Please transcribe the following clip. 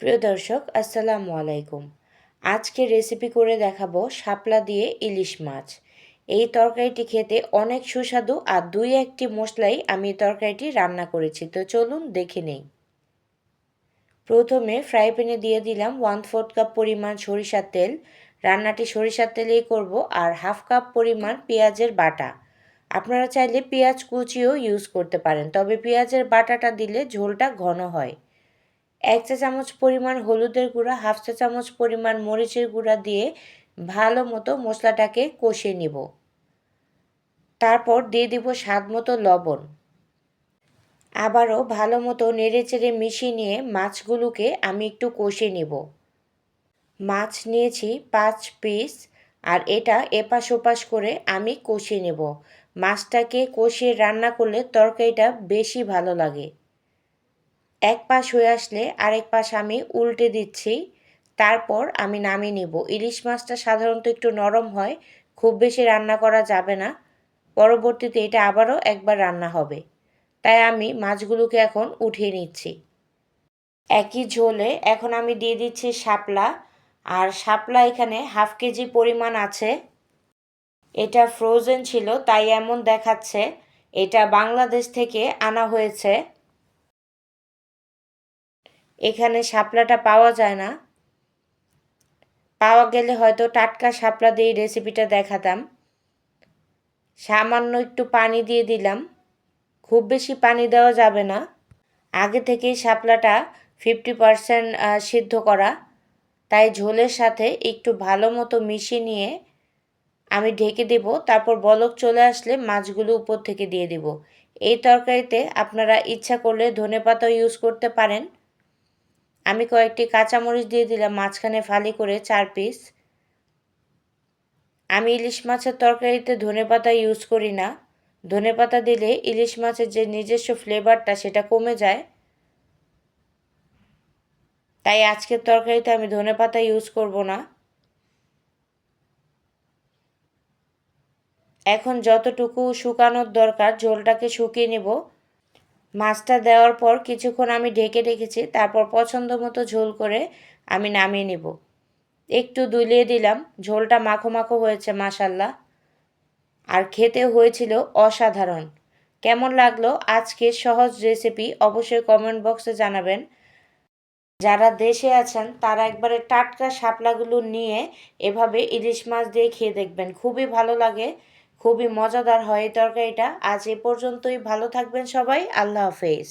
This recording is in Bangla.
প্রিয় দর্শক, আসসালামু আলাইকুম। আজকে রেসিপি করে দেখাবো শাপলা দিয়ে ইলিশ মাছ। এই তরকারিটি খেতে অনেক সুস্বাদু আর দুই একটি মশলাই আমি তরকারিটি রান্না করেছি। তো চলুন দেখে নেই। প্রথমে ফ্রাই প্যানে দিয়ে দিলাম ওয়ান ফোর্থ কাপ পরিমাণ সরিষার তেল। রান্নাটি সরিষার তেলেই করব আর হাফ কাপ পরিমাণ পেঁয়াজের বাটা। আপনারা চাইলে পেঁয়াজ কুচিও ইউজ করতে পারেন, তবে পেঁয়াজের বাটাটা দিলে ঝোলটা ঘন হয়। এক চা চামচ পরিমাণ হলুদের গুঁড়া, হাফ চা চামচ পরিমাণ মরিচের গুঁড়া দিয়ে ভালো মতো মশলাটাকে কষিয়ে নিব। তারপর দিয়ে দিব স্বাদ মতো লবণ। আবারও ভালো মতো নেড়ে চেড়ে মিশিয়ে নিয়ে মাছগুলোকে আমি একটু কষে নিব। মাছ নিয়েছি পাঁচ পিস আর এটা এপাশ ওপাশ করে আমি কষিয়ে নেব। মাছটাকে কষিয়ে রান্না করলে তরকারিটা বেশি ভালো লাগে। এক পাশ হয়ে আসলে আরেক পাশ আমি উল্টে দিচ্ছি, তারপর আমি নামিয়ে নিব। ইলিশ মাছটা সাধারণত একটু নরম হয়, খুব বেশি রান্না করা যাবে না। পরবর্তীতে এটা আবারও একবার রান্না হবে। তাই আমি মাছগুলোকে এখন উঠিয়ে নিচ্ছি। একই ঝোলে এখন আমি দিয়ে দিচ্ছি শাপলা, আর শাপলা এখানে হাফ কেজি পরিমাণ আছে। এটা ফ্রোজেন ছিল, তাই এমন দেখাচ্ছে। এটা বাংলাদেশ থেকে আনা হয়েছে। এখানে শাপলাটা পাওয়া যায় না। পাওয়া গেলে হয়তো টাটকা শাপলা দিয়ে রেসিপিটা দেখাতাম। সামান্য একটু পানি দিয়ে দিলাম। খুব বেশি পানি দেওয়া যাবে না। আগে থেকেই শাপলাটা ফিফটি পারসেন্ট সিদ্ধ করা। তাই ঝোলের সাথে একটু ভালো মতো মিশিয়ে নিয়ে আমি ঢেকে দেব। তারপর বলক চলে আসলে মাছগুলো উপর থেকে দিয়ে দেব। এই তরকারিতে আপনারা ইচ্ছা করলে ধনে পাতাও ইউজ করতে পারেন। আমি কয়েকটি কাঁচামরিচ দিয়ে দিলাম, মাঝখানে ফালি করে চার পিস। আমি ইলিশ মাছের তরকারিতে ধনে পাতা ইউজ করি না। ধনে পাতা দিলে ইলিশ মাছের যে নিজস্ব ফ্লেভারটা সেটা কমে যায়। তাই আজকের তরকারিতে আমি ধনে পাতা ইউজ করব না। এখন যতটুকু শুকানোর দরকার, ঝোলটাকে শুকিয়ে নেব। মাছটা দেওয়ার পর কিছুক্ষণ আমি ঢেকে রেখেছি, তারপর পছন্দ মতো ঝোল করে আমি নামিয়ে নেব। একটু দুলিয়ে দিলাম, ঝোলটা মাখো মাখো হয়েছে মাসাল্লাহ আর খেতে হয়েছিল অসাধারণ। কেমন লাগল আজকের সহজ রেসিপি অবশ্যই কমেন্ট বক্সে জানাবেন। যারা দেশে আছেন, তারা একবারে টাটকা শাপলাগুলো নিয়ে এভাবে ইলিশ মাছ দিয়ে খেয়ে দেখবেন। খুবই ভালো লাগে। খুবই মজাদার হয় এই তরকারিটা। আজ এ পর্যন্তই। ভালো থাকবেন সবাই। আল্লাহ হাফেজ।